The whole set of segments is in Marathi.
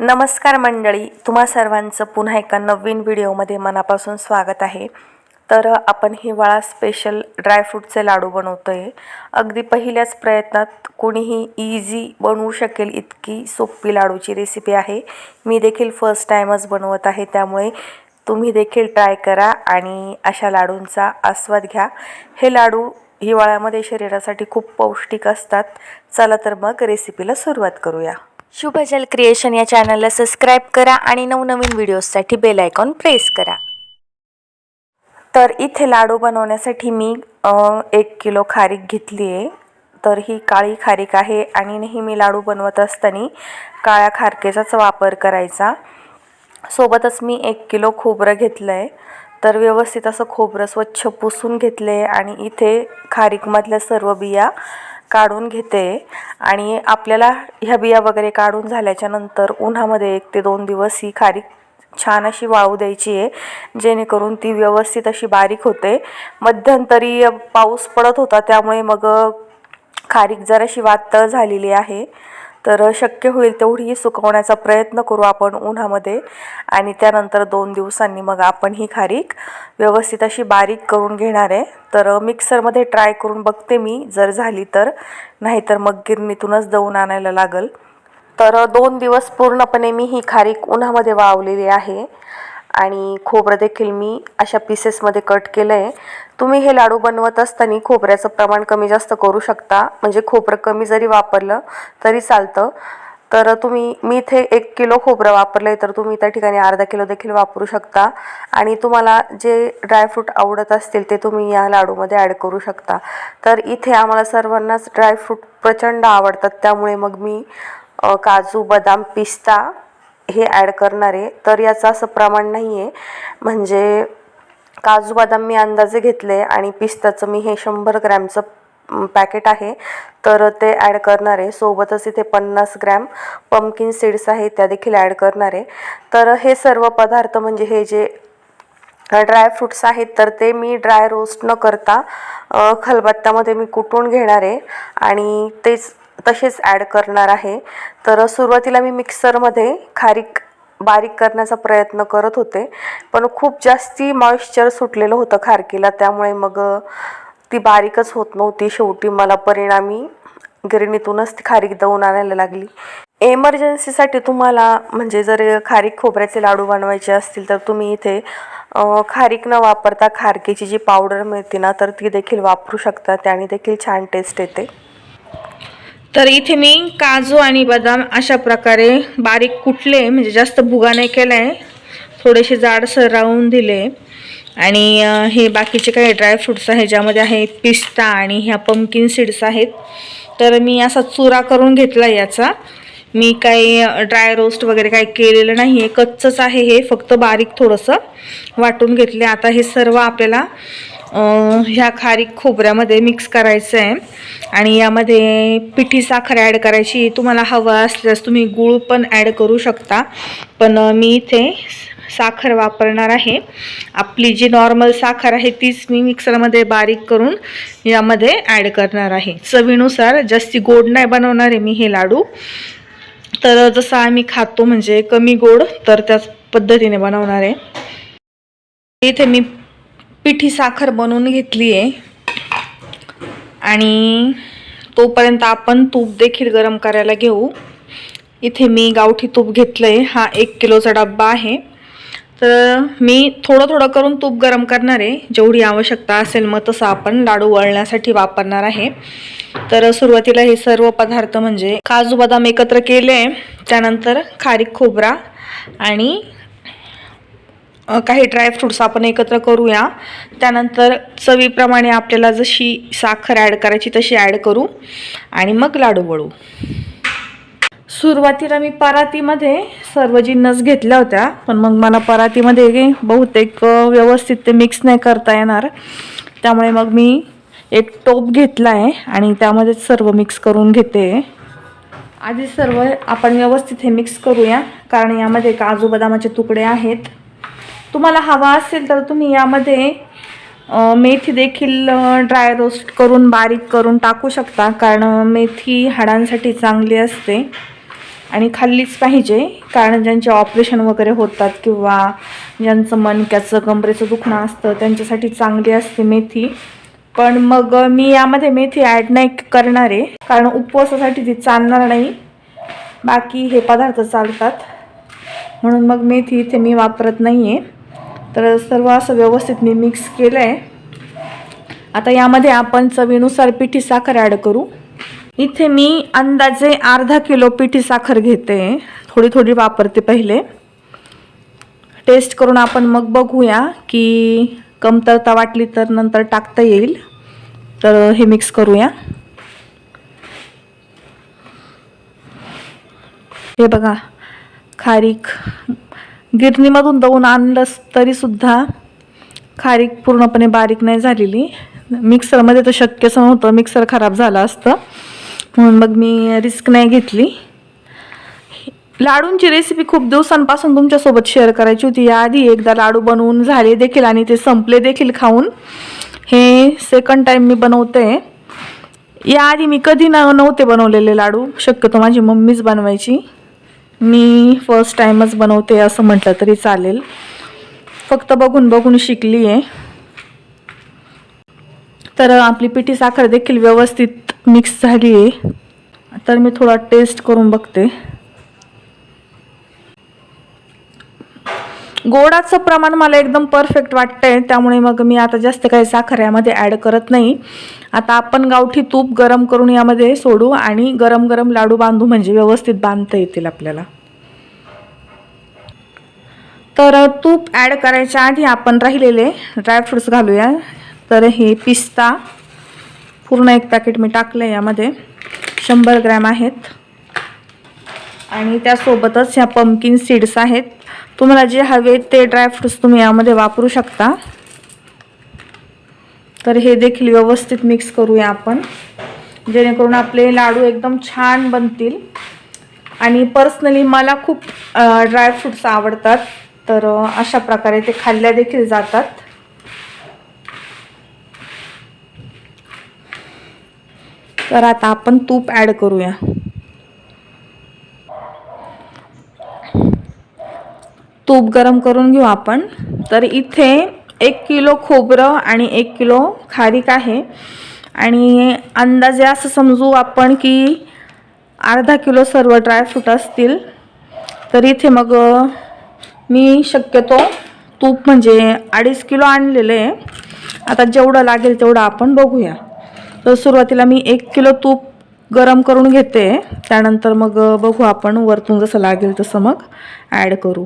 नमस्कार मंडळी तुम्हा सर्वांचं पुन्हा एका नवीन व्हिडिओमध्ये मनापासून स्वागत आहे. तर आपण हिवाळा स्पेशल ड्रायफ्रूटचे लाडू बनवतो आहे अगदी पहिल्याच प्रयत्नात कोणीही इझी बनवू शकेल इतकी सोपी लाडूची रेसिपी आहे. मी देखील फर्स्ट टाईमच बनवत आहे त्यामुळे तुम्ही देखील ट्राय करा आणि अशा लाडूंचा आस्वाद घ्या. हे लाडू हिवाळ्यामध्ये शरीरासाठी खूप पौष्टिक असतात. चला तर मग रेसिपीला सुरुवात करूया. शुभजल क्रिएशन या चॅनलला सबस्क्राईब करा आणि नवनवीन व्हिडिओजसाठी बेल आयकॉन प्रेस करा. तर इथे लाडू बनवण्यासाठी मी एक किलो खारीक घेतली आहे. तर ही काळी खारीक आहे आणि नेहमी लाडू बनवत असताना काळ्या खारकेचाच वापर करायचा. सोबतच मी एक किलो खोबरं घेतलं आहे तर व्यवस्थित असं खोबरं स्वच्छ पुसून घेतले आहे आणि इथे खारीकमधल्या सर्व बिया काढून घेते आणि आपल्याला ह्या बिया वगैरे काढून झाल्याच्यानंतर उन्हामध्ये एक ते दोन दिवस ही खारीक छान अशी वाळू द्यायची आहे जेणेकरून ती व्यवस्थित अशी बारीक होते. मध्यंतरी पाऊस पडत होता त्यामुळे मग खारीक जराशी वातळ झालेली आहे. तर शक्य होईल तेवढी सुकवण्याचा प्रयत्न करू आपण उन्हामध्ये. आणि त्यानंतर दोन दिवसांनी मग आपण ही खारीक व्यवस्थित अशी बारीक करून घेणार आहे. तर मिक्सरमध्ये ट्राय करून बघते मी जर झाली तर. नाहीतर मग गिरणीतूनच दळून आणायला लागेल. तर दोन दिवस पूर्णपणे मी ही खारीक उन्हामध्ये वावलेली आहे. आणि खोबरं देखील मी अशा पीसेसमध्ये कट केलं आहे तुम्ही हे लाडू बनवत असताना खोबऱ्याचं प्रमाण कमी जास्त करू शकता. म्हणजे खोबरं कमी जरी वापरलं तरी चालतं. तर तुम्ही मी इथे एक किलो खोबरं वापरलं आहे तर तुम्ही त्या ठिकाणी अर्धा किलो देखील वापरू शकता. आणि तुम्हाला जे ड्रायफ्रूट आवडत असतील ते तुम्ही या लाडूमध्ये ॲड करू शकता. तर इथे आम्हाला सर्वांनाच ड्रायफ्रूट प्रचंड आवडतात. त्यामुळे मग मी काजू बदाम पिस्ता हे ॲड करणार आहे. तर याचं असं प्रमाण नाही आहे म्हणजे काजू बदाम मी अंदाजे घेतले आणि पिस्ताचं मी हे शंभर ग्रॅमचं पॅकेट आहे. तर ते ॲड करणार आहे. सोबतच इथे पन्नास ग्रॅम पम्किन सीड्स आहे त्या देखील ॲड करणार आहे. तर हे सर्व पदार्थ म्हणजे हे जे ड्रायफ्रूट्स आहेत तर ते मी ड्राय रोस्ट न करता खलबत्त्यामध्ये मी कुटून घेणार आहे. आणि तेच तसेच ॲड करणार आहे. तर सुरुवातीला मी मिक्सरमध्ये खारीक बारीक करण्याचा प्रयत्न करत होते. पण खूप जास्ती मॉइश्चर सुटलेलं होतं खारकीला. त्यामुळे मग ती बारीकच होत नव्हती. शेवटी मला परिणामी गिरणीतूनच ती खारीक दळून आणायला लागली. एमर्जन्सीसाठी तुम्हाला म्हणजे जर खारीक खोबऱ्याचे लाडू बनवायचे असतील तर तुम्ही इथे खारीक न वापरता खारकीची जी पावडर मिळते ना तर ती देखील वापरू शकता. त्याने देखील छान टेस्ट येते. तर इथे मी काजू आणि बदाम अशा प्रकारे बारीक कुटले म्हणजे जास्त भुगा नाही केला आहे थोडेसे जाडसर राहून दिले. आणि हे बाकीचे काही ड्रायफ्रुट्स आहे ज्यामध्ये आहेत पिस्ता आणि ह्या पम्किन सीड्स आहेत. तर मी असा चुरा करून घेतला याचा. मी काही ड्राय रोस्ट वगैरे काही केलेलं नाही आहे कच्चंच आहे हे फक्त बारीक थोडंसं वाटून घेतले. आता हे सर्व आपल्याला ह्या खारीक खोबऱ्यामध्ये मिक्स करायचं आहे आणि यामध्ये पिठी साखर ॲड करायची. तुम्हाला हवं असल्यास तुम्ही गूळ पण ॲड करू शकता. पण मी इथे साखर वापरणार आहे. आपली जी नॉर्मल साखर आहे तीच मी मिक्सरमध्ये बारीक करून यामध्ये ॲड करणार आहे. चवीनुसार जास्ती गोड नाही बनवणार आहे मी हे लाडू. तर जसं आम्ही खातो म्हणजे कमी गोड तर त्याच पद्धतीने बनवणार आहे. इथे मी पिठी साखर बनवून घेतली आहे आणि तोपर्यंत आपण तूप देखील गरम करायला घेऊ. इथे मी गावठी तूप घेतलं आहे हा एक किलोचा डब्बा आहे. तर मी थोडं थोडं करून तूप गरम करणार आहे. जेवढी आवश्यकता असेल मग तसं आपण लाडू वळण्यासाठी वापरणार आहे. तर सुरुवातीला हे सर्व पदार्थ म्हणजे काजू बदाम एकत्र केले. त्यानंतर खारीक खोबरा आणि काही ड्रायफ्रूट्स आपण एकत्र करूया. त्यानंतर चवीप्रमाणे आपल्याला जशी साखर ॲड करायची तशी ॲड करू. आणि मग लाडू वळू सुरुवातीला मी परातीमध्ये सर्व जिन्नस घेतल्या होत्या. पण मग मला परातीमध्ये बहुतेक व्यवस्थित ते मिक्स नाही करता येणार. त्यामुळे मग मी एक टोप घेतला आहे आणि त्यामध्ये सर्व मिक्स करून घेते. आधी सर्व आपण व्यवस्थित हे मिक्स करूया. कारण यामध्ये काजू बदामाचे तुकडे आहेत. तुम्हाला हवा असेल तर तुम्ही यामध्ये मेथी देखील ड्राय रोस्ट करून बारीक करून टाकू शकता. कारण मेथी हाडांसाठी चांगली असते. आणि खाल्लीच पाहिजे. कारण ज्यांचे ऑपरेशन वगैरे होतात किंवा ज्यांचं मणक्याचं कमरेचं दुखणं असतं त्यांच्यासाठी चांगली असते मेथी. पण मग मी यामध्ये मेथी ॲड नाही करणार आहे. कारण उपवासासाठी ती चालणार नाही. बाकी हे पदार्थ चालतात. म्हणून मग मेथी इथे मी वापरत नाही आहे तर सर्व असं व्यवस्थित मी मिक्स केलं आहे आता यामध्ये आपण चवीनुसार पिठी साखर ॲड करू. इथे मी अंदाजे अर्धा किलो पिठी साखर घेते. थोडी थोडी वापरते पहिले. टेस्ट करून आपण मग बघूया की कमतरता वाटली तर नंतर टाकता येईल. तर हे मिक्स करूया. हे बघा खारीक गिरणीमधून दळून आणलंस तरीसुद्धा खारीक पूर्णपणे बारीक नाही झालेली. मिक्सरमध्ये तर शक्यच नव्हतं मिक्सर खराब झालं असतं. म्हणून मग मी रिस्क नाही घेतली. लाडूंची रेसिपी खूप दिवसांपासून तुमच्यासोबत शेअर करायची होती. याआधी एकदा लाडू बनवून झाले देखील आणि ते संपले देखील खाऊन. हे सेकंड टाईम मी बनवते. याआधी मी कधी न नव्हते बनवलेले लाडू. शक्यतो माझी मम्मीच बनवायची. मी फर्स्ट टाईमच बनवते असं म्हटलं तरी चालेल. फक्त बघून बघून शिकली आहे तर आपली पिठी साखर देखील व्यवस्थित मिक्स झाली आहे तर मी थोडा टेस्ट करून बघते. गोडाचं प्रमाण मला एकदम परफेक्ट वाटतंय. त्यामुळे मग मी आता जास्त काही साखर यामध्ये ॲड करत नाही. आता आपण गावठी तूप गरम करून यामध्ये सोडू आणि गरम गरम लाडू बांधू म्हणजे व्यवस्थित बांधता येतील आपल्याला. तर तूप ॲड करायच्या आधी आपण राहिलेले ड्रायफ्रुट्स घालूया. तर हे पिस्ता पूर्ण एक पॅकेट मी टाकलं आहे यामध्ये. शंभर ग्रॅम आहेत. आणि त्यासोबतच ह्या पंपकिन सीड्स आहेत. तुम्हाला जे हवे ते ड्रायफ्रुट्स तुम्ही यामध्ये वापरू शकता. तर हे देखील व्यवस्थित मिक्स करूया आपण. जेणेकरून आपले लाडू एकदम छान बनतील. आणि पर्सनली मला खूप ड्रायफ्रुट्स आवडतात. तर अशा प्रकारे ते खाल्ल्या देखील जातात. तर आता आपण तूप ॲड करूया. तूप गरम करून घेऊ आपण. तर इथे एक किलो खोबरं आणि एक किलो खारीक आहे. आणि अंदाजे असं समजू आपण की अर्धा किलो सर्व ड्रायफ्रूट असतील. तर इथे मग मी शक्यतो तूप म्हणजे अडीच किलो आणलेलं आहे. आता जेवढं लागेल तेवढं आपण बघूया. तर सुरुवातीला मी एक किलो तूप गरम करून घेते. त्यानंतर मग बघू आपण वरतून जसं लागेल तसं मग ॲड करू.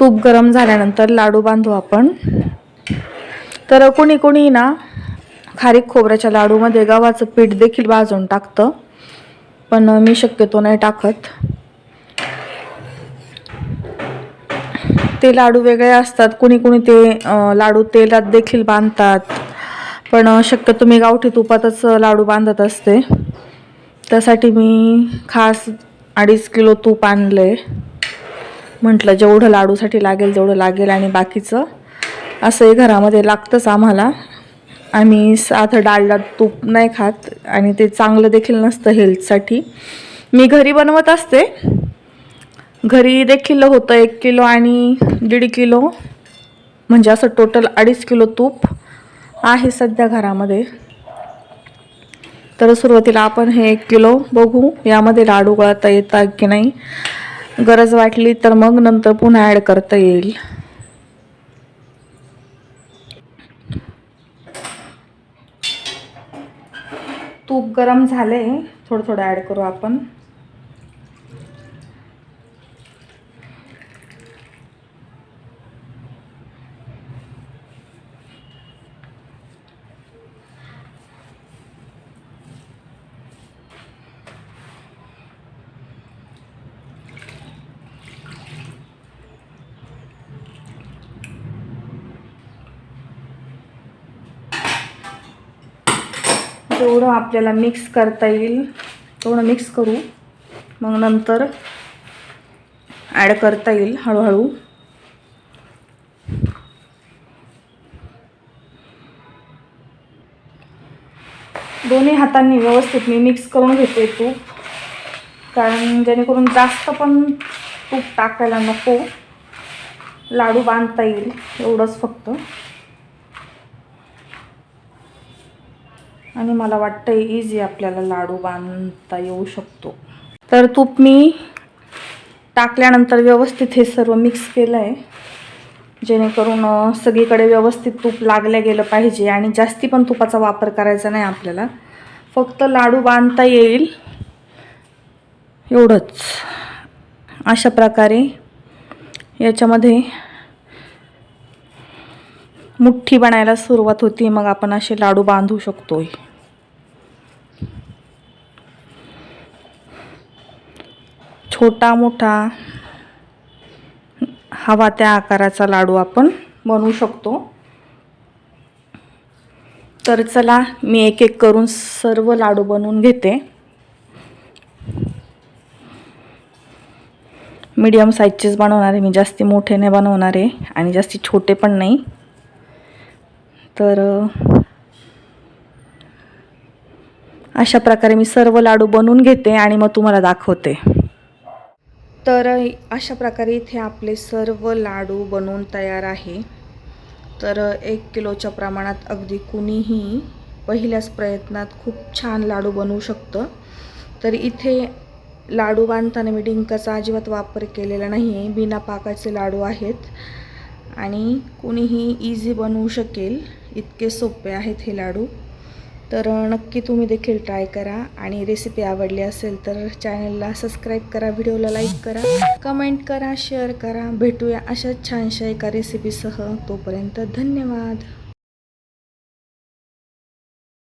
तूप गरम झाल्यानंतर लाडू बांधू आपण. तर कोणी कोणी ना खारीक खोबऱ्याच्या लाडूमध्ये गव्हाचं पीठ देखील भाजून टाकतं पण मी शक्यतो नाही टाकत. ते लाडू वेगळे असतात कुणी कुणी ते लाडू तेलात देखील बांधतात पण शक्यतो मी गावठी तुपातच लाडू बांधत असते. त्यासाठी मी खास अडीच किलो तूप आणलं. आहे म्हटलं जेवढं लाडूसाठी लागेल तेवढं लागेल आणि बाकीचं. असंही घरामध्ये लागतंच आम्हाला. आम्ही साधं डाळला तूप नाही खात आणि ते चांगलं देखील नसतं हेल्थसाठी. मी घरी बनवत असते. घरी देखील होतं एक किलो आणि दीड किलो म्हणजे असं टोटल अडीच किलो तूप आहे सध्या घरामध्ये. तर सुरुवातीला आपण हे एक किलो बघू यामध्ये लाडू गळता येतात की नाही. गरज वाटली तर मग नंतर पुन्हा ॲड करता येईल. तूप गरम झाले थोडं थोडं ॲड करू आपण. तेवढं आपल्याला मिक्स करता येईल. तेवढं मिक्स करू. मग नंतर ॲड करता येईल हळूहळू. दोन्ही हातांनी व्यवस्थित मी मिक्स करून घेते तूप. कारण जेणेकरून जास्त पण तूप टाकायला नको. लाडू बांधता येईल एवढंच फक्त. आणि मला वाटतं इझी आपल्याला लाडू बांधता येऊ शकतो. तर तूप मी टाकल्यानंतर व्यवस्थित हे सर्व मिक्स केलं आहे जेणेकरून सगळीकडे व्यवस्थित तूप लागलं गेलं पाहिजे आणि जास्ती पण तुपाचा वापर करायचा नाही आपल्याला. फक्त लाडू बांधता येईल. एवढंच. अशा प्रकारे याच्यामध्ये मुठ्ठी बनायला सुरुवात होती. मग आपण असे लाडू बांधू शकतोय. छोटा मोठा हवा त्या आकाराचा लाडू आपण बनवू शकतो. तर चला मी एक एक करून सर्व लाडू बनवून घेते. मीडियम साईजचेच बनवणार आहे. मी जास्ती मोठे नाही बनवणार आहे आणि जास्ती छोटे पण नाही. तर अशा प्रकारे मी सर्व लाडू बनवून घेते आणि मग तुम्हाला दाखवते. तर अशा प्रकारे इथे आपले सर्व लाडू बनवून तयार आहे. तर एक किलोच्या प्रमाणात अगदी कुणीही पहिल्याच प्रयत्नात खूप छान लाडू बनवू शकतं. तर इथे लाडू बांधताना मी डिंकाचा अजिबात वापर केलेला नाही आहे बिना पाकाचे लाडू आहेत. आणि कुणीही इझी बनवू शकेल. इतके सोपे आहेत हे लाडू. तर नक्की तुम्ही देखील ट्राय करा. आणि रेसिपी आवडली असेल तर चॅनलला सबस्क्राईब करा व्हिडिओला लाईक करा. कमेंट करा शेअर करा. भेटूया अशाच छानशा एका रेसिपीसह तोपर्यंत धन्यवाद.